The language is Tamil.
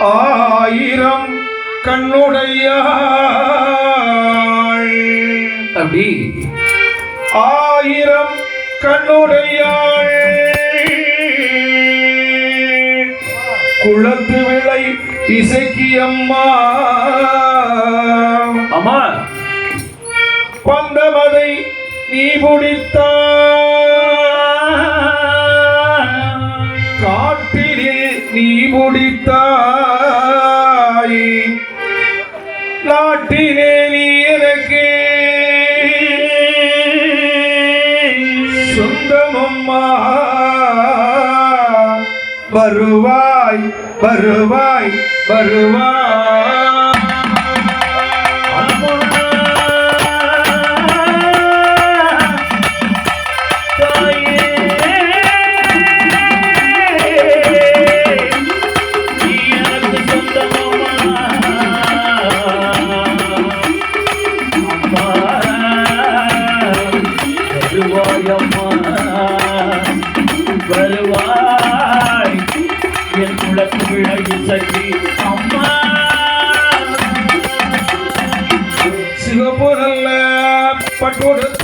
ஆயிரம் கண்ணுடைய அப்படி ஆயிரம் கண்ணுடையாள். குளத்து விளை இசைக்கு அம்மா. ஆமா பந்தமதை நீ முடித்தாய். முடித்தாய் நாட்டினே நீ எனக்கு சொந்தமம்மா வருவாய் வருவாய் வருவாய். வருவாய். என் குலத்து விளைவு சக்தி அம்மா. சிவபுரல்ல பட்டுடுத்தாய்